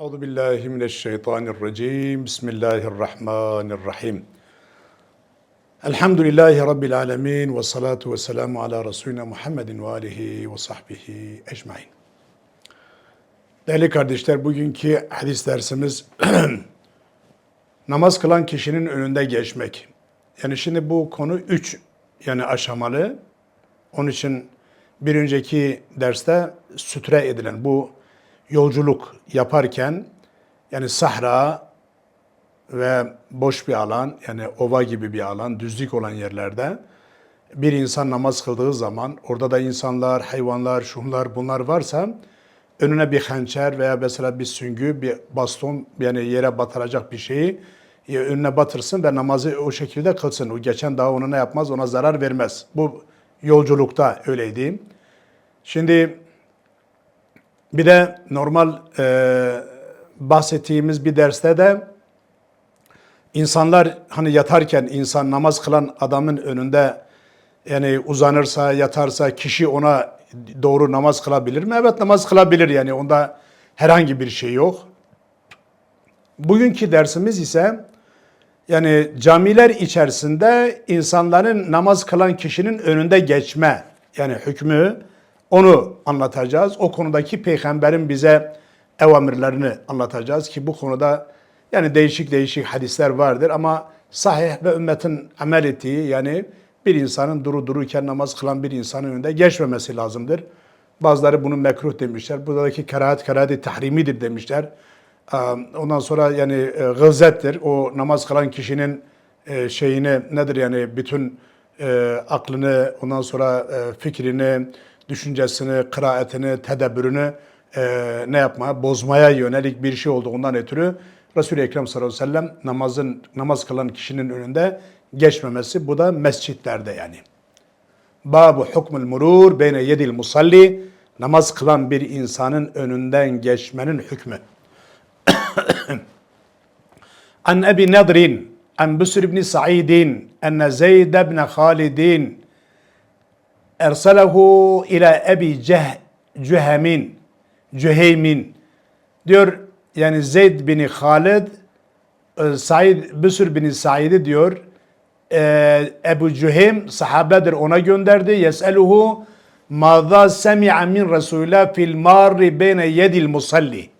Euzu billahi mineşşeytanirracim. Bismillahirrahmanirrahim. Elhamdülillahi Rabbil alemin ve salatu ve selamu ala Resulina Muhammedin ve alihi ve sahbihi ecmain. Değerli kardeşler, bugünkü hadis dersimiz namaz kılan kişinin önünde geçmek. Yani şimdi bu konu üç yani aşamalı. Onun için bir önceki derste sütre edilen bu yolculuk yaparken yani sahra ve boş bir alan yani ova gibi bir alan, düzlük olan yerlerde bir insan namaz kıldığı zaman orada da insanlar, hayvanlar, şunlar bunlar varsa önüne bir hançer veya mesela bir süngü, bir baston yani yere batıracak bir şeyi ya önüne batırsın ve namazı o şekilde kılsın. O geçen daha ona ne yapmaz, ona zarar vermez. Bu yolculukta öyleydi. Şimdi bir de normal e, bahsettiğimiz bir derste de insanlar hani yatarken insan namaz kılan adamın önünde yani uzanırsa yatarsa kişi ona doğru namaz kılabilir mi? Evet namaz kılabilir yani onda herhangi bir şey yok. Bugünkü dersimiz ise yani camiler içerisinde insanların namaz kılan kişinin önünde geçme yani hükmü onu anlatacağız. O konudaki peygamberin bize evamirlerini anlatacağız ki bu konuda yani değişik değişik hadisler vardır ama sahih ve ümmetin amel ettiği yani bir insanın duru dururken namaz kılan bir insanın önünde geçmemesi lazımdır. Bazıları bunu mekruh demişler. Buradaki kerahat kerahati tahrimidir demişler. Ondan sonra yani e, gılzettir. O namaz kılan kişinin e, şeyini nedir yani bütün e, aklını ondan sonra fikrini düşüncesini, kıraatini, tedebbürünü e, ne yapmaya, bozmaya yönelik bir şey olduğundan ötürü Resul-i Ekrem sallallahu aleyhi ve sellem namazın, namaz kılan kişinin önünde geçmemesi. Bu da mescitlerde yani. Babu hukmul murur beyne yedil musalli namaz kılan bir insanın önünden geçmenin hükmü. An Ebi Nadrin an Busr ibn Sa'idin enne Zeyd ibn Halidin ersalehu ila Ebi Ceh, Cühemin, Cüheymin diyor yani Zeyd bin Halid e, Said Büsür bin Said'i diyor e, Ebu Cüheym sahabedir ona gönderdi. Yes'eluhu Mada semi'a min Resul'a fil marri beyne yedil musalli.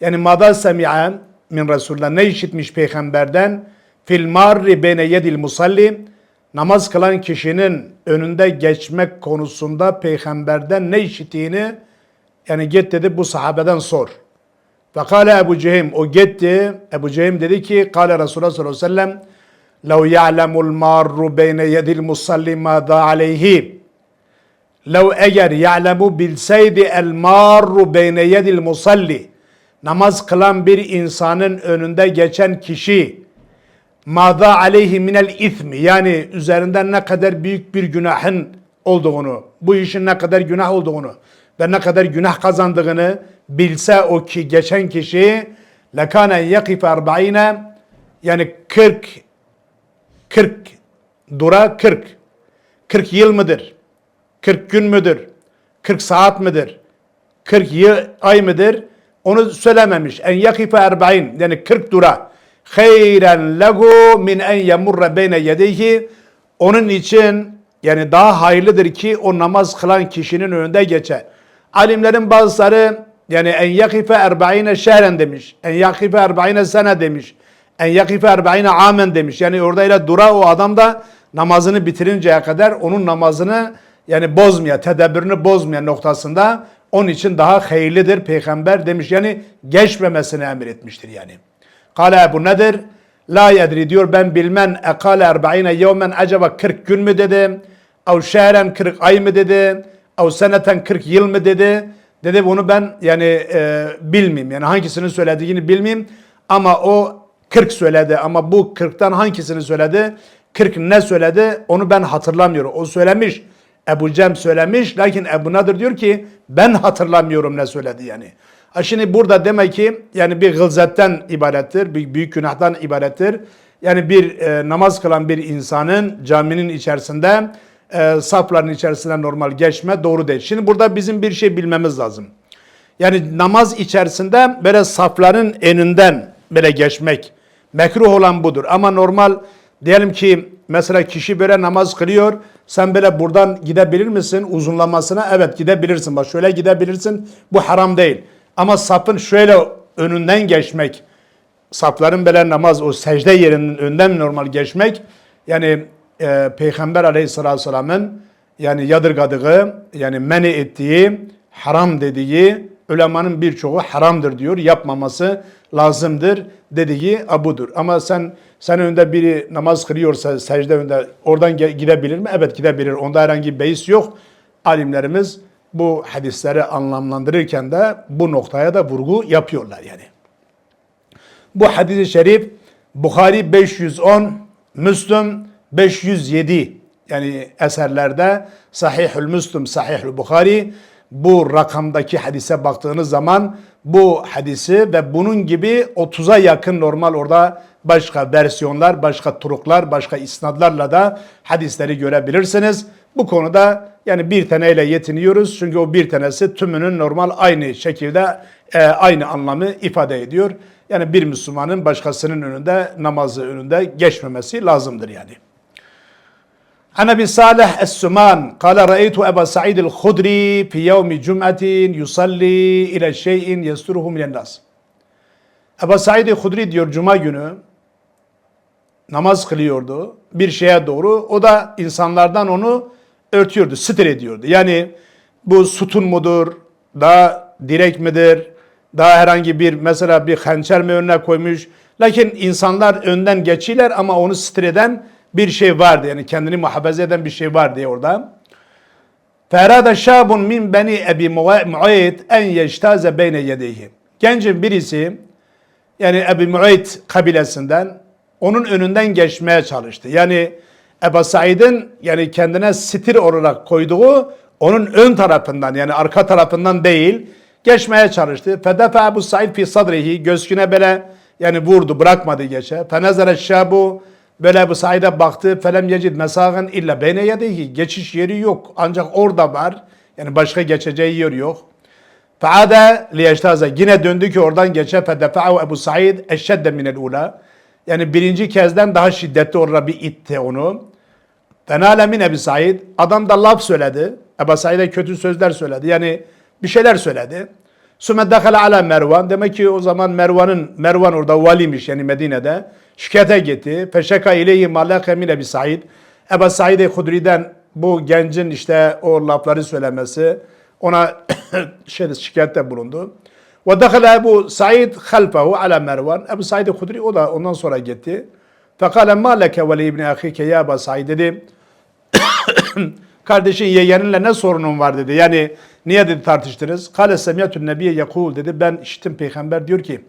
Yani mada semi'a min Resul'den ne işitmiş peygamberden fil marri beyne yedil musalli namaz kılan kişinin önünde geçmek konusunda peygamberden ne işittiğini yani git dedi bu sahabeden sor. Fekale Ebu Cehim o gitti. Ebu Cehim dedi ki kale Resulullah sallallahu aleyhi ve sellem لو يعلم المار بين يد المصلي ماذا عليه لو eğer ya'lemu bilseydi el marru beyne yedil musalli namaz kılan bir insanın önünde geçen kişi mada aleyhi minel ismi yani üzerinden ne kadar büyük bir günahın olduğunu, bu işin ne kadar günah olduğunu ve ne kadar günah kazandığını bilse o ki geçen kişi lekane yakif arba'ine yani 40 40 dura 40 40 yıl mıdır? 40 gün müdür? 40 saat midir? 40 yıl ay mıdır? Onu söylememiş. En yakife erba'in yani 40 dura hayren lehu min en yemurre beyne yedeyhi onun için yani daha hayırlıdır ki o namaz kılan kişinin önünde geçer. Alimlerin bazıları yani en yakife erba'ine şehren demiş. En yakife erba'ine sene demiş. En yakife erba'ine amen demiş. Yani orada ile dura o adam da namazını bitirinceye kadar onun namazını yani bozmaya, tedebbürünü bozmaya noktasında onun için daha hayırlıdır peygamber demiş. Yani geçmemesini emir etmiştir yani. Kale bu nedir? La yedri diyor ben bilmem ekale erba'ine yevmen acaba 40 gün mü dedi? Ev şehren 40 ay mı dedi? Ev seneten 40 yıl mı dedi? Dedi bunu ben yani e, bilmeyeyim. Yani hangisini söylediğini bilmeyeyim. Ama o 40 söyledi ama bu 40'tan hangisini söyledi? 40 ne söyledi? Onu ben hatırlamıyorum. O söylemiş. Ebu Cem söylemiş. Lakin Ebu Nadir diyor ki ben hatırlamıyorum ne söyledi yani. Ha şimdi burada demek ki yani bir gılzetten ibarettir, bir büyük günahtan ibarettir. Yani bir e, namaz kılan bir insanın caminin içerisinde e, safların içerisinde normal geçme doğru değil. Şimdi burada bizim bir şey bilmemiz lazım. Yani namaz içerisinde böyle safların önünden böyle geçmek. Mekruh olan budur. Ama normal diyelim ki mesela kişi böyle namaz kılıyor. Sen böyle buradan gidebilir misin uzunlamasına? Evet gidebilirsin. Bak şöyle gidebilirsin. Bu haram değil. Ama safın şöyle önünden geçmek. Safların böyle namaz o secde yerinin önünden normal geçmek. Yani e, Peygamber aleyhissalatü vesselamın yani yadırgadığı yani meni ettiği haram dediği ulemanın birçoğu haramdır diyor. Yapmaması lazımdır dediği abudur. Ama sen sen önünde biri namaz kılıyorsa secde önünde oradan gidebilir mi? Evet gidebilir. Onda herhangi bir beis yok. Alimlerimiz bu hadisleri anlamlandırırken de bu noktaya da vurgu yapıyorlar yani. Bu hadis-i şerif Bukhari 510, Müslüm 507 yani eserlerde Sahihül Müslüm, Sahihül Bukhari bu rakamdaki hadise baktığınız zaman bu hadisi ve bunun gibi 30'a yakın normal orada başka versiyonlar, başka turuklar, başka isnadlarla da hadisleri görebilirsiniz. Bu konuda yani bir taneyle yetiniyoruz. Çünkü o bir tanesi tümünün normal aynı şekilde e, aynı anlamı ifade ediyor. Yani bir Müslümanın başkasının önünde namazı önünde geçmemesi lazımdır yani. Ana bi Salih es-Suman kâle ra'eytu Ebu Sa'id el-Hudri fi yevmi cum'atin yusalli ile şeyin yesturuhu minen nas. Ebu Sa'id Hudri diyor cuma günü namaz kılıyordu bir şeye doğru. O da insanlardan onu örtüyordu, sitir ediyordu. Yani bu sütun mudur, daha direk midir, daha herhangi bir mesela bir hançer mi önüne koymuş. Lakin insanlar önden geçiler ama onu sitir eden bir şey vardı. Yani kendini muhafaza eden bir şey var diye orada. Ferada şabun min beni Ebi Muayit en yeştaze beyne yedeyhi. Gencin birisi yani Ebi Muayit kabilesinden onun önünden geçmeye çalıştı. Yani Ebu Said'in yani kendine sitir olarak koyduğu onun ön tarafından yani arka tarafından değil geçmeye çalıştı. Fedefe Ebu Said fi sadrihi göğsüne böyle yani vurdu bırakmadı geçe. Fenezere şabu böyle Ebu Said'e baktı. Felem yecid mesagen illa beyne yedehi geçiş yeri yok ancak orada var. Yani başka geçeceği yer yok. Feade liyeştaze yine döndü ki oradan geçe fedefa'u Ebu Said eşşedde minel ula. Yani birinci kezden daha şiddetli orada bir itti onu. Fenale min Ebu Said. Adam da laf söyledi. Ebu Said'e kötü sözler söyledi. Yani bir şeyler söyledi. Sümme dekale ala Mervan. Demek ki o zaman Mervan'ın Mervan orada valiymiş yani Medine'de. Şikayete gitti. Feşeka ileyhi malake min Ebu Said. Ebu Said Hudri'den bu gencin işte o lafları söylemesi ona şey şikayette bulundu. Ve dakhala Ebu Said halfahu ala Mervan. Ebu Said Hudri o da ondan sonra gitti. Fekale ma leke ve ibni ahike ya Ebu Said dedi. Kardeşin yeğeninle ne sorunun var dedi. Yani niye dedi tartıştınız? Kale semiyatun nebiye yekul dedi. Ben işittim peygamber diyor ki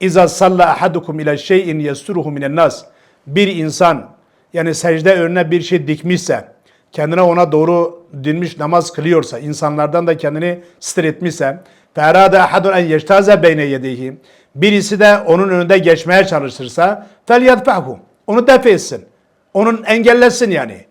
İza salla ahadukum ila şeyin yesturuhu minen nas. Bir insan yani secde önüne bir şey dikmişse, kendine ona doğru dinmiş namaz kılıyorsa, insanlardan da kendini stir ferade ahadun en yeştaze beyne yedihi. Birisi de onun önünde geçmeye çalışırsa, yadfa'hu. Onu def etsin. Onun engellesin yani.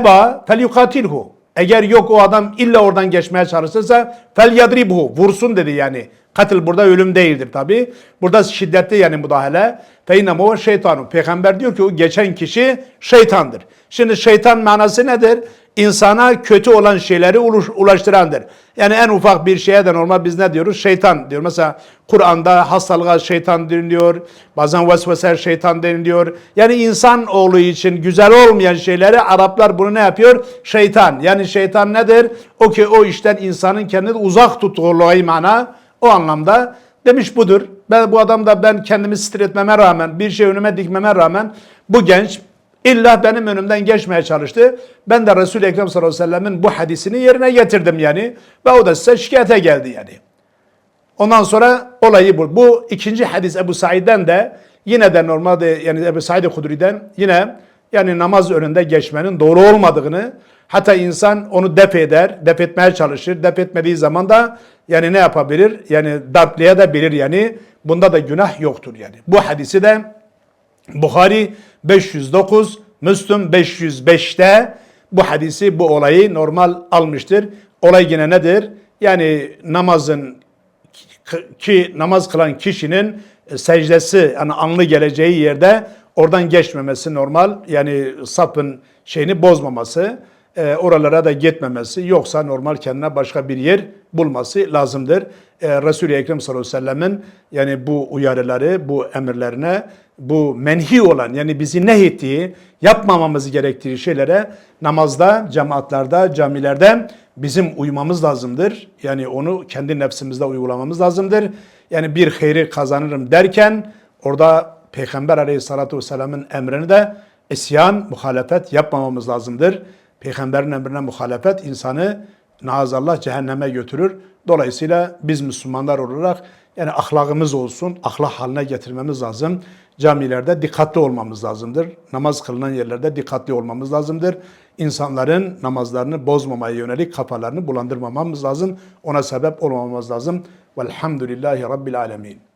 Eba fel yukatilhu. Eğer yok o adam illa oradan geçmeye çalışırsa yadribhu. Vursun dedi yani. Katil burada ölüm değildir tabi. Burada şiddetli yani müdahale. Fe innemu şeytanu. Peygamber diyor ki o geçen kişi şeytandır. Şimdi şeytan manası nedir? İnsana kötü olan şeyleri ulaştırandır. Yani en ufak bir şeye de normal biz ne diyoruz? Şeytan diyor. Mesela Kur'an'da hastalığa şeytan deniliyor. Bazen vesvese şeytan deniliyor. Yani insan oğlu için güzel olmayan şeyleri Araplar bunu ne yapıyor? Şeytan. Yani şeytan nedir? O ki o işten insanın kendini uzak tutuluğu mana o anlamda demiş budur. Ben bu adam da ben kendimi etmeme rağmen, bir şey önüme dikmeme rağmen bu genç illa benim önümden geçmeye çalıştı. Ben de Resul-i Ekrem sallallahu aleyhi ve sellemin bu hadisini yerine getirdim yani. Ve o da size şikayete geldi yani. Ondan sonra olayı bu. Bu ikinci hadis Ebu Said'den de yine de normalde yani Ebu Said Hudri'den yine yani namaz önünde geçmenin doğru olmadığını hatta insan onu def eder, def etmeye çalışır. Def etmediği zaman da yani ne yapabilir? Yani darplayabilir yani. Bunda da günah yoktur yani. Bu hadisi de Bukhari 509, Müslüm 505'te bu hadisi, bu olayı normal almıştır. Olay yine nedir? Yani namazın ki namaz kılan kişinin e, secdesi yani anlı geleceği yerde oradan geçmemesi normal. Yani sapın şeyini bozmaması, e, oralara da gitmemesi yoksa normal kendine başka bir yer bulması lazımdır. E, Resul-i Ekrem sallallahu aleyhi ve sellemin yani bu uyarıları, bu emirlerine, bu menhi olan yani bizi nehyettiği, yapmamamız gerektiği şeylere namazda, cemaatlerde, camilerde bizim uymamız lazımdır. Yani onu kendi nefsimizde uygulamamız lazımdır. Yani bir hayri kazanırım derken orada Peygamber aleyhissalatu vesselamın emrini de isyan, muhalefet yapmamamız lazımdır. Peygamberin emrine muhalefet insanı naazallah cehenneme götürür. Dolayısıyla biz Müslümanlar olarak yani ahlakımız olsun, ahlak haline getirmemiz lazım. Camilerde dikkatli olmamız lazımdır. Namaz kılınan yerlerde dikkatli olmamız lazımdır. İnsanların namazlarını bozmamaya yönelik kafalarını bulandırmamamız lazım. Ona sebep olmamamız lazım. Velhamdülillahi Rabbil Alemin.